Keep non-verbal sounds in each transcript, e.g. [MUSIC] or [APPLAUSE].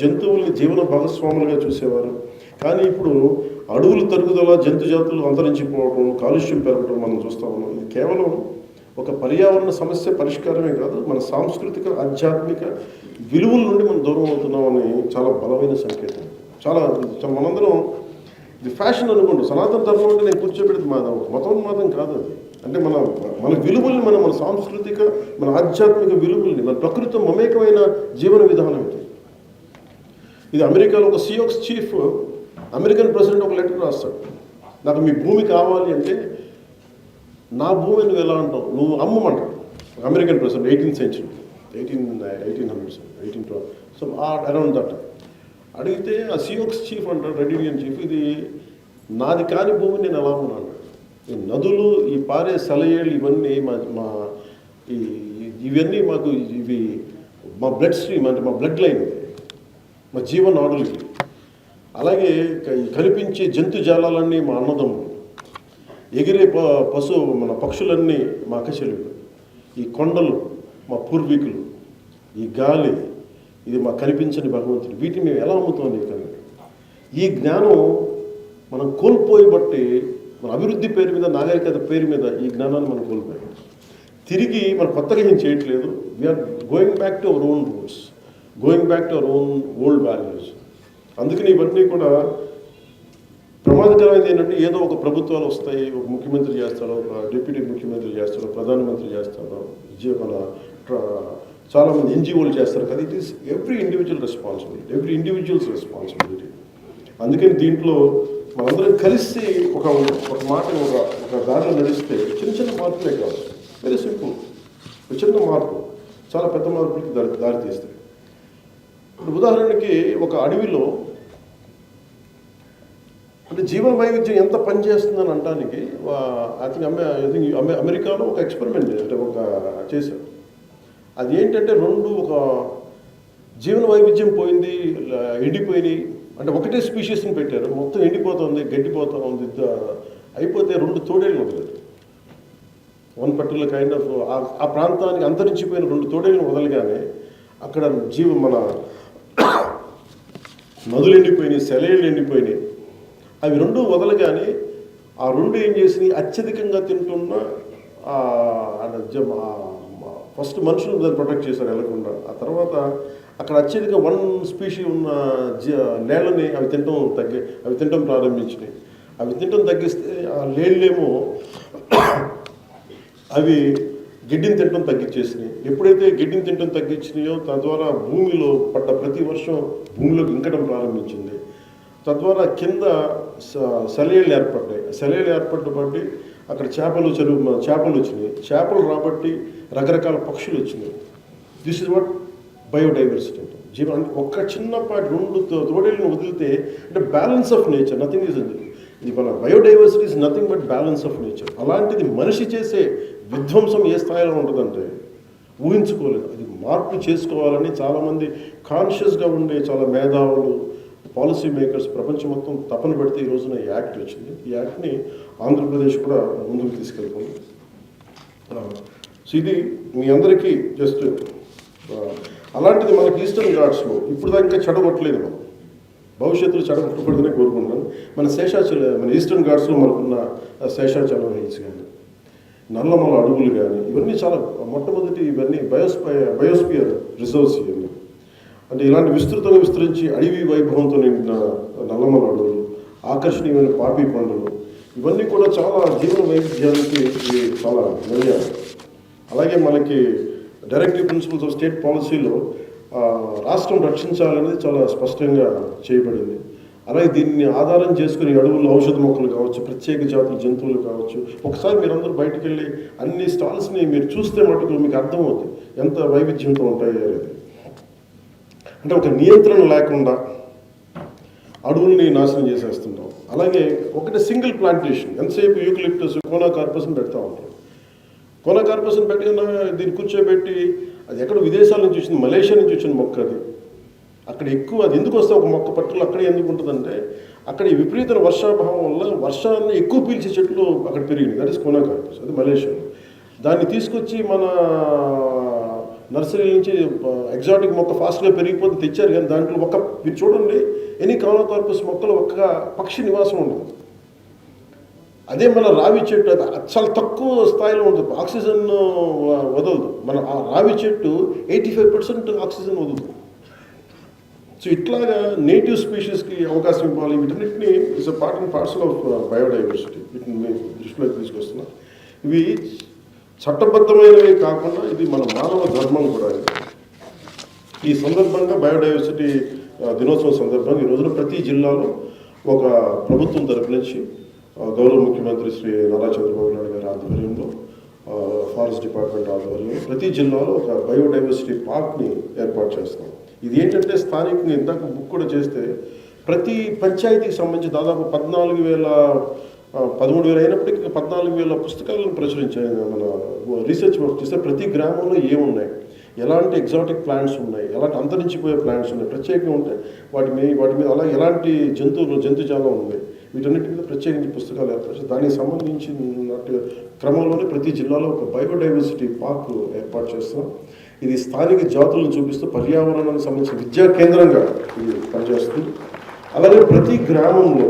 జంతువుల్ని జీవన భాగస్వాములుగా చూసేవారు. కానీ ఇప్పుడు అడవులు తరుగుదల జంతు జాతులు అంతరించిపోవడం కాలుష్యం పెరగడం మనం చూస్తా ఉన్నాం. ఇది కేవలం ఒక పర్యావరణ సమస్య పరిష్కారమే కాదు మన సాంస్కృతిక ఆధ్యాత్మిక విలువల నుండి మనం దూరం అవుతున్నామని చాలా బలమైన సంకేతం. చాలా మనందరం ఇది ఫ్యాషన్ అనుకోండి సనాతన ధర్మం అంటే నేను కూర్చోబెడితే మాదం మతోన్మాదం కాదు అది. అంటే మన మన విలువల్ని మన మన సాంస్కృతిక మన ఆధ్యాత్మిక విలువల్ని మన ప్రకృతి మమేకమైన జీవన విధానం ఇది. ఇది అమెరికాలో ఒక సియోక్స్ చీఫ్ అమెరికన్ ప్రెసిడెంట్ ఒక లెటర్ రాస్తాడు. నాకు మీ భూమి కావాలి అంటే నా భూమి నువ్వు ఎలా అంటావు? నువ్వు అమ్మమంటావు. American president eighteenth century eighteen eighteen hundreds eighteen twelve so around that అడిగితే ఆ సియోక్స్ చీఫ్ అంటాడు రెడ్ ఇండియన్ చీఫ్ ఇది నాది కాని భూమి నేను ఎలా ఉన్నాను ఈ నదులు ఈ పారే సెలయేళ్ళు ఇవన్నీ మా మా ఈ ఇవన్నీ మాకు ఇవి మా బ్లడ్ స్ట్రీమ్ అంటే మా బ్లడ్ లైన్ ఇది మా జీవనాడులు ఇవి అలాగే కనిపించే జంతు జాలాలన్నీ మా అన్నదమ్ములు. ఎగిరే ప పశు మన పక్షులన్నీ మా అక్కచెలుగులు ఈ కొండలు మా పూర్వీకులు. ఈ గాలి ఇది మా కనిపించని భగవంతుడు. వీటిని మేము ఎలా అమ్ముతాం నీకు ఈ జ్ఞానం మనం కోల్పోయి బట్టి మన అభివృద్ధి పేరు మీద నాగరికత పేరు మీద ఈ జ్ఞానాన్ని మనం కోల్పోయాం. తిరిగి మనం కొత్తగా ఏం చేయట్లేదు. We're going back to our own rules going back to our own old values అందుకని ఇవన్నీ కూడా ప్రమాదకరమైనది ఏంటంటే ఏదో ఒక ప్రభుత్వాలు వస్తాయి ఒక ముఖ్యమంత్రి చేస్తాడో ఒక డిప్యూటీ ముఖ్యమంత్రి చేస్తాడో ప్రధానమంత్రి చేస్తాడు జీ- మన చాలామంది ఎన్జిఓలు చేస్తారు కదా. It is every individual responsibility every individuals responsibility అందుకని దీంట్లో మనందరం కలిసి ఒక ఒక మాట ఒక ఒక దారిలో నడిస్తే చిన్న చిన్న మార్పులే కాదు వెరీ సింపుల్ చిన్న మార్పు. చాలా పెద్ద మార్పులకి దారి దారి తీస్తాయి. ఇప్పుడు ఉదాహరణకి ఒక అడవిలో అంటే జీవన వైవిధ్యం ఎంత పనిచేస్తుందని అనడానికి ఐ థింక్ అమె ఐ థింక్ అమెరికాలో ఒక ఎక్స్పెరిమెంట్ అంటే ఒక చేశారు. అది ఏంటంటే రెండు ఒక జీవన వైవిధ్యం పోయింది ఎండిపోయినాయి. అంటే ఒకటే స్పీషీస్ని పెట్టారు. మొత్తం ఎండిపోతుంది గడ్డిపోతా ఉంది అయిపోతే రెండు తోడేళ్ళు వదిలేదు. వన్ పర్టికులర్ కైండ్ ఆఫ్ ఆ ప్రాంతానికి అంతరించిపోయిన రెండు తోడేళ్ళని వదలగానే అక్కడ జీవ మన నదులు ఎండిపోయినాయి సెలయేళ్ళు ఎండిపోయినాయి అవి రెండు వదలగానే ఆ రెండు ఏం చేసినాయి? అత్యధికంగా తింటున్న ఫస్ట్ మనుషులు దాన్ని ప్రొటెక్ట్ చేశారు వెళ్ళకుండా ఆ తర్వాత అక్కడ అత్యధిక వన్ స్పీషీ ఉన్న జ నేలని అవి తినటం తగ్గి అవి తినటం ప్రారంభించినాయి. అవి తినటం తగ్గిస్తే ఆ లేళ్ళేమో అవి గిడ్డిని తినడం తగ్గించేసినాయి. ఎప్పుడైతే గిడ్డిని తినడం తగ్గించినాయో తద్వారా భూమిలో పడ్డ ప్రతి వర్షం భూమిలోకి ఇంకడం ప్రారంభించింది. తద్వారా కింద స- ఏర్పడ్డాయి. సెలయేళ్ళు ఏర్పడ్డ బట్టి అక్కడ చేపలు చెరువు చేపలు వచ్చినాయి. చేపలు రాబట్టి రకరకాల పక్షులు వచ్చినాయి. దిస్ ఇస్ వాట్ బయోడైవర్సిటీ అంటే. జీవన ఒక్క చిన్నపాటి రెండు తోడేళ్ళని వదిలితే అంటే balance of nature nothing is ఇది మన biodiversity is nothing but balance of nature అలాంటిది మనిషి చేసే విధ్వంసం ఏ స్థాయిలో ఉంటుందంటే ఊహించుకోలేదు. అది మార్పు చేసుకోవాలని చాలామంది కాన్షియస్గా ఉండే చాలా మేధావులు పాలసీ మేకర్స్ ప్రపంచం మొత్తం తపన పెడితే ఈ రోజున ఈ యాక్ట్ వచ్చింది. ఈ యాక్ట్ని ఆంధ్రప్రదేశ్ కూడా ముందుకు తీసుకెళ్తుంది సో ఇది మీ అందరికీ జస్ట్ అలాంటిది మనకి ఈస్టర్న్ ఘాట్స్లో ఇప్పుడు దాకా చెడగొట్టలేదు మనం. భవిష్యత్తులో చెడగొట్టకూడదనే కోరుకుంటున్నాను. మన శేషాచల మన ఈస్టర్న్ ఘాట్స్లో మనకున్న శేషాచలం హిల్స్ కానీ నల్లమల అడుగులు కానీ ఇవన్నీ చాలా మొట్టమొదటి ఇవన్నీ బయోస్పై బయోస్పియర్ రిజర్వ్స్ ఇవన్నీ. అంటే ఇలాంటి విస్తృతంగా విస్తరించి అడవి వైభవంతో నిండిన నల్లమల అడవులు ఆకర్షణీయమైన పాపి పండులు ఇవన్నీ కూడా చాలా జీవన వైవిధ్యానికి చాలా నిలయాలు అలాగే మనకి డైరెక్టివ్ ప్రిన్సిపల్స్ ఆఫ్ స్టేట్ పాలసీలో రాష్ట్రం రక్షించాలనేది చాలా స్పష్టంగా చేయబడింది. అలాగే దీన్ని ఆధారం చేసుకుని అడవులు ఔషధ మొక్కలు కావచ్చు ప్రత్యేక జాతుల జంతువులు కావచ్చు ఒకసారి మీరందరూ బయటకు వెళ్ళి అన్ని స్టాల్స్ని మీరు చూస్తే మటుకు మీకు అర్థమవుతుంది ఎంత వైవిధ్యంతో ఉంటాయి అనేది. అంటే ఒక నియంత్రణ లేకుండా అడవుల్ని నాశనం చేసేస్తున్నాం. అలాగే ఒకటి సింగిల్ ప్లాంటేషన్ ఎంతసేపు యూక్లిప్టస్ కోనా కార్పస్ని పెడతా ఉంటాం. కోనా కార్పస్ని పెట్టిన దీన్ని కూర్చోబెట్టి అది ఎక్కడ విదేశాల నుంచి వచ్చింది మలేషియా నుంచి వచ్చిన మొక్క అది. అక్కడ ఎక్కువ అది ఎందుకు వస్తే ఒక మొక్క పట్టుకులు అక్కడే ఎందుకు ఉంటుందంటే అక్కడ ఈ విపరీత వర్షాభావం వల్ల వర్షాన్ని ఎక్కువ పీల్చే చెట్లు అక్కడ పెరిగింది. దట్ ఇస్ కోనా అది మలేషియాలో దాన్ని తీసుకొచ్చి మన నర్సరీ నుంచి ఎగ్జాటిక్ మొక్క ఫాస్ట్గా పెరిగిపోతే తెచ్చారు. కానీ దాంట్లో ఒక మీరు చూడండి ఎనీ కాలోకార్పస్ మొక్కలు ఒక్క పక్షి నివాసం ఉండదు. అదే మన రావి చెట్టు అది చాలా తక్కువ స్థాయిలో ఉంటుంది ఆక్సిజన్ వదలదు. మన ఆ రావి చెట్టు ఎయిటీ ఫైవ్ పర్సెంట్ ఆక్సిజన్ వదులుతుంది. సో ఇట్లాగా నేటివ్ స్పీషీస్కి అవకాశం ఇవ్వాలి. వీటన్నిటిని is a part and parcel of biodiversity వీటిని దృష్టిలో దృష్టిలోకి తీసుకొస్తున్నా. ఇవి చట్టబద్ధమైనవి కాకుండా ఇది మన మానవ ధర్మం కూడా ఈ సందర్భంగా బయోడైవర్సిటీ uh, దినోత్సవం సందర్భంగా ఈ రోజున ప్రతి జిల్లాలో ఒక ప్రభుత్వం తరపు నుంచి uh, గౌరవ ముఖ్యమంత్రి శ్రీ నారా చంద్రబాబు నాయుడు గారి ఆధ్వర్యంలో uh, ఫారెస్ట్ డిపార్ట్మెంట్ ఆధ్వర్యంలో ప్రతి జిల్లాలో ఒక బయోడైవర్సిటీ పార్క్ని ఏర్పాటు చేస్తాం ఇది ఏంటంటే స్థానికంగా ఇందాక బుక్ కూడా చేస్తే ప్రతి పంచాయతీకి సంబంధించి దాదాపు పద్నాలుగు వేల పదమూడు వేలు అయినప్పటికీ పద్నాలుగు వేల పుస్తకాలను ప్రచురించాయి. మన రీసెర్చ్ వర్క్ చేస్తే ప్రతి గ్రామంలో ఏమున్నాయి? ఎలాంటి ఎగ్జాటిక్ ప్లాంట్స్ ఉన్నాయి? ఎలాంటి అంతరించిపోయే ప్లాంట్స్ ఉన్నాయి? ప్రత్యేకంగా ఉంటాయి వాటి మీద వాటి మీద అలా ఎలాంటి జంతువులు జంతుజాలం ఉంది? వీటన్నిటి మీద ప్రత్యేకించి పుస్తకాలు ఏర్పరిచి దానికి సంబంధించిన క్రమంలోనే ప్రతి జిల్లాలో ఒక బయోడైవర్సిటీ పార్క్ ఏర్పాటు చేస్తాం ఇది స్థానిక జాతులను చూపిస్తూ పర్యావరణానికి సంబంధించిన విద్యా కేంద్రంగా ఇది పనిచేస్తుంది. అలాగే ప్రతి గ్రామంలో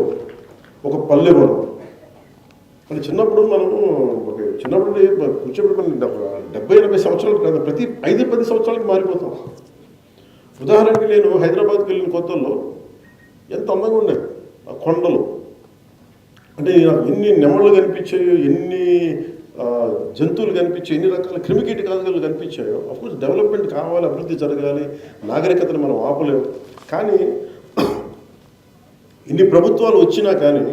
ఒక పల్లె వనం. అంటే చిన్నప్పుడు మనము ఒక చిన్నప్పుడు కూర్చోబెట్టి మనం డెబ్బై ఎనభై సంవత్సరాలు కాదు ప్రతి ఐదు పది సంవత్సరాలకు మారిపోతాం. ఉదాహరణకి నేను హైదరాబాద్కి వెళ్ళిన కొత్తల్లో ఎంత అందంగా ఉండేది ఆ కొండలు. అంటే ఎన్ని నెమళ్ళు కనిపించాయో ఎన్ని జంతువులు కనిపించాయి ఎన్ని రకాల క్రిమికీటకాలు కనిపించాయో అఫ్కోర్స్ డెవలప్మెంట్ కావాలి అభివృద్ధి జరగాలి నాగరికతను మనం ఆపలేము కానీ [CLEARS THROAT] ఇన్ని ప్రభుత్వాలు వచ్చినా కానీ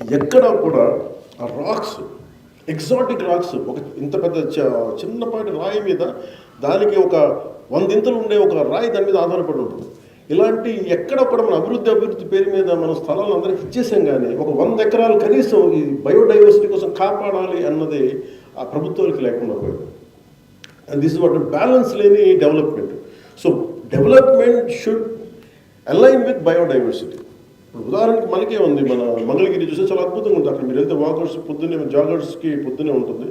ఎక్కడా కూడా ఆ రాక్స్ ఎగ్జాటిక్ రాక్స్ ఒక ఇంత పెద్ద చ- చిన్నపాటి రాయి మీద దానికి ఒక వందింతలు ఉండే ఒక రాయి దాని మీద ఆధారపడి ఉంటుంది. ఇలాంటి ఎక్కడ కూడా మన అభివృద్ధి అభివృద్ధి పేరు మీద మన స్థలాలను అందరికి ఇచ్చేసాం కానీ ఒక వంద ఎకరాలు కనీసం ఈ బయోడైవర్సిటీ కోసం కాపాడాలి అన్నది ఆ ప్రభుత్వానికి లేకుండా పోయింది. అండ్ దిస్ వాట్ బ్యాలెన్స్ లేని development so development should align with biodiversity ఇప్పుడు ఉదాహరణకి మనకే ఉంది మన మంగళగిరి చూస్తే చాలా అద్భుతంగా ఉంటుంది. అక్కడ మీరు వెళ్తే వాకర్స్ పొద్దున్నే జాగర్స్కి పొద్దునే ఉంటుంది.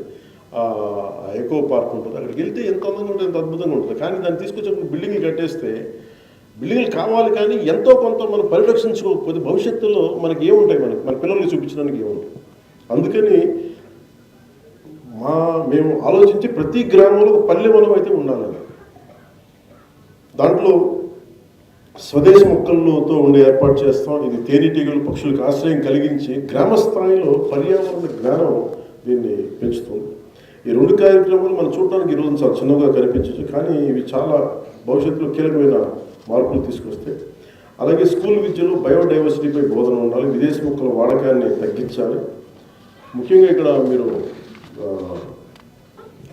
ఎకో పార్క్ ఉంటుంది. అక్కడికి వెళ్తే ఎంత అందంగా ఉంటుంది ఎంత అద్భుతంగా ఉంటుంది. కానీ దాన్ని తీసుకొచ్చి బిల్డింగ్లు కట్టేస్తే బిల్డింగ్లు కావాలి కానీ ఎంతో కొంత మనం పరిరక్షించుకోకపోతే భవిష్యత్తులో మనకి ఏముంటాయి మనకి? మన పిల్లలకి చూపించడానికి ఏముంటాయి? అందుకని మా మేము ఆలోచించి ప్రతి గ్రామంలో ఒక పల్లె వనం అయితే ఉండాలని దాంట్లో స్వదేశ మొక్కలతో ఉండే ఏర్పాటు చేస్తాం. ఇది తేనెటీగలు పక్షులకు ఆశ్రయం కలిగించి గ్రామ స్థాయిలో పర్యావరణ జ్ఞానం దీన్ని పెంచుతుంది. ఈ రెండు కార్యక్రమాలు మనం చూడడానికి ఈరోజు చాలా చిన్నగా కనిపించవచ్చు కానీ ఇవి చాలా భవిష్యత్తులో కీలకమైన మార్పులు తీసుకొస్తే. అలాగే స్కూల్ విద్యలో బయోడైవర్సిటీపై బోధన ఉండాలి విదేశీ మొక్కల వాడకాన్ని తగ్గించాలి. ముఖ్యంగా ఇక్కడ మీరు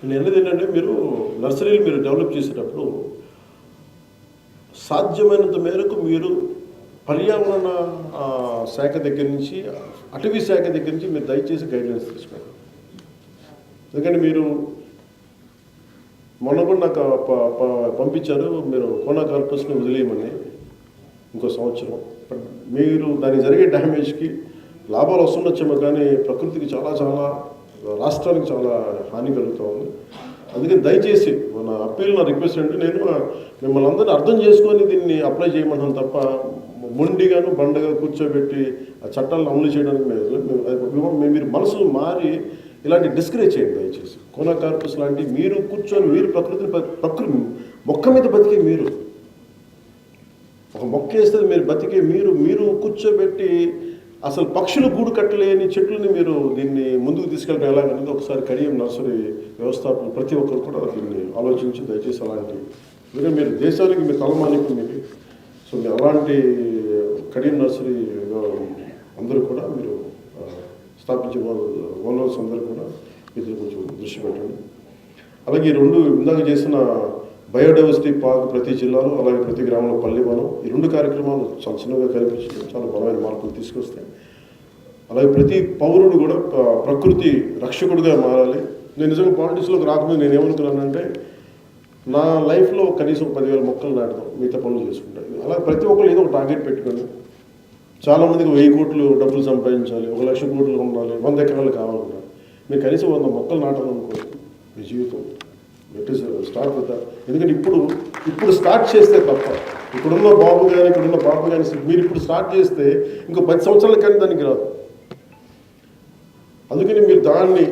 నేను అనేది ఏంటంటే మీరు నర్సరీలు మీరు డెవలప్ చేసేటప్పుడు సాధ్యమైనంత మేరకు మీరు పర్యావరణ శాఖ దగ్గర నుంచి అటవీ శాఖ దగ్గర నుంచి మీరు దయచేసి గైడ్లైన్స్ తీసుకోండి. ఎందుకంటే మీరు మొన్న కూడా నాకు ప- ప- పంపించారు. మీరు కోనా కార్పస్ని వదిలేయమని ఇంకో సంవత్సరం. బట్ మీరు దానికి జరిగే డ్యామేజ్కి లాభాలు వస్తుండొచ్చేమో కానీ ప్రకృతికి చాలా చాలా రాష్ట్రానికి చాలా హాని కలుగుతూ ఉంది. అందుకని దయచేసి మన అప్పీల్ నా రిక్వెస్ట్ అంటే నేను మిమ్మల్ని అందరినీ అర్థం చేసుకొని దీన్ని అప్లై చేయమంటాను తప్ప మొండిగాను బండగా కూర్చోబెట్టి ఆ చట్టాలను అమలు చేయడానికి మేము- మీరు మనసు మారి ఇలాంటి డిస్కరేజ్ చేయండి దయచేసి. కోనా కార్పస్ లాంటి మీరు కూర్చొని మీరు ప్రకృతిని ప్రకృతి మొక్క మీద బతికే మీరు. ఒక మొక్క వేస్తే మీరు బతికే మీరు మీరు కూర్చోబెట్టి అసలు పక్షులు గూడు కట్టలేని చెట్లని మీరు దీన్ని ముందుకు తీసుకెళ్ళడం ఎలాగనేది ఒకసారి కడియం నర్సరీ వ్యవస్థాపకులు ప్రతి ఒక్కరు కూడా దీన్ని ఆలోచించి దయచేసి అలాంటి ఎందుకంటే మీరు దేశానికి మీ తలమానికి మీకు సో మీరు అలాంటి కడియం నర్సరీ అందరూ కూడా మీరు స్థాపించే ఓనర్స్ అందరూ కూడా ఇది కొంచెం దృష్టి పెట్టండి. అలాగే ఈ రెండు ఇందాక చేసిన బయోడైవర్సిటీ పార్క్ ప్రతి జిల్లాలో అలాగే ప్రతి గ్రామంలో పల్లె వనం ఈ రెండు కార్యక్రమాలు చాలా చిన్నగా కనిపించి చాలా బలమైన మార్పులు తీసుకొస్తాయి. అలాగే ప్రతి పౌరుడు కూడా ప్రకృతి రక్షకుడిగా మారాలి. నేను నిజంగా పాలిటిక్స్లోకి రాకముందు నేను ఏమనుకున్నానంటే నా లైఫ్లో కనీసం పదివేల మొక్కలు నాటడం మిగతా పనులు చేసుకుంటాను అలా ప్రతి ఒక్కరు ఏదో ఒక టార్గెట్ పెట్టుకొని చాలా మందికి వెయ్యి కోట్లు డబ్బులు సంపాదించాలి ఒక లక్ష కోట్లు ఉండాలి వంద ఎకరాలు కావాలన్నారు మీరు కనీసం వంద మొక్కలు నాటాలనుకోండి మీ జీవితం లెట్ స్టార్ట్ విత్ ఎందుకంటే ఇప్పుడు ఇప్పుడు స్టార్ట్ చేస్తే తప్ప ఇప్పుడున్న బాబు కానీ ఇక్కడున్న బాబు కానీ మీరు ఇప్పుడు స్టార్ట్ చేస్తే ఇంకో పది సంవత్సరాల కానీ దానికి రాదు. అందుకని మీరు దాన్ని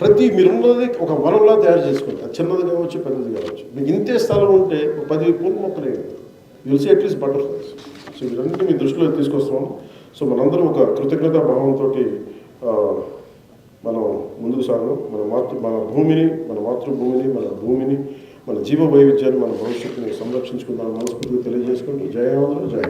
ప్రతి మీరున్నది ఒక వనంలా తయారు చేసుకోండి అది చిన్నది కావచ్చు పెద్దది కావచ్చు. మీకు ఇంతే స్థలం ఉంటే ఒక పది పూల మొక్కలు వేయండి. You'll see at least butterflies so ఇవన్నీ మీ దృష్టిలో తీసుకొస్తున్నాం సో మనందరం ఒక కృతజ్ఞత భావంతో మనం ముందుకు సాగడం. మన మాతృ మన భూమిని మన మాతృభూమిని మన భూమిని మన జీవ వైవిధ్యాన్ని మన భవిష్యత్తుని సంరక్షించుకుందాం మనస్ఫూర్తిగా తెలియజేసుకుంటూ జయ ఆంధ్ర జయ